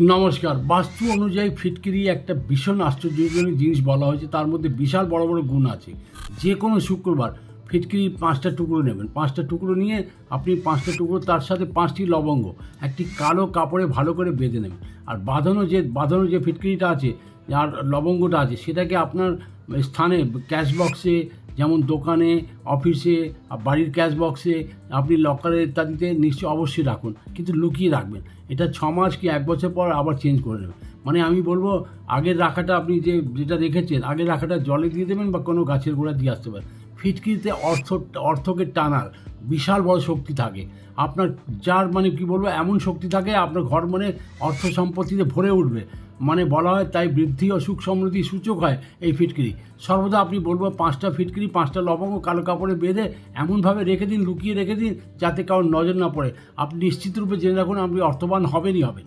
নমস্কার। বাস্তু অনুযায়ী ফিটকিরি একটা ভীষণ আশ্চর্যজনক জিনিস বলা হয়েছে, তার মধ্যে বিশাল বড় বড় গুণ আছে। যে কোনো শুক্রবার ফিটকিরি পাঁচটা টুকরো নেবেন। পাঁচটা টুকরো নিয়ে আপনি পাঁচটা টুকরো, তার সাথে পাঁচটি লবঙ্গ, একটি কালো কাপড়ে ভালো করে বেঁধে নেবেন। আর বাঁধানো যে বাঁধানো যে ফিটকিরিটা আছে আর লবঙ্গটা আছে, সেটাকে আপনার স্থানে ক্যাশ বক্সে যেমন দোকানে অফিসে বাড়ির ক্যাশ বক্সে আপনি লকারে ইত্যাদিতে নিশ্চয়ই অবশ্যই রাখুন। কিন্তু লুকিয়ে রাখবেন। এটা ছ মাস কি এক বছর পর আবার চেঞ্জ করে নেবেন। মানে আমি বলব আগের রাখাটা আপনি যে, যেটা রেখেছেন আগের রাখাটা জলে দিয়ে দেবেন বা কোনো গাছের গোড়া দিয়ে আসতে পারেন। ফিটকিরিতে অর্থ, অর্থকে টানার বিশাল বড় শক্তি থাকে। আপনার যার মানে কি বলব, এমন শক্তি থাকে, আপনার ঘর মানে অর্থ সম্পত্তিতে ভরে উঠবে। মানে বলা হয় তাই বৃদ্ধি ও সুখ সমৃদ্ধি সূচক হয় এই ফিটকিরি। সর্বদা আপনি বলব পাঁচটা ফিটকিরি, পাঁচটা লবঙ্গ কালো কাপড়ে বেঁধে এমনভাবে রেখে দিন, লুকিয়ে রেখে দিন যাতে কারোর নজর না পড়ে। আপনি নিশ্চিতরূপে জেনে রাখুন আপনি অর্থবান হবেনই হবেন।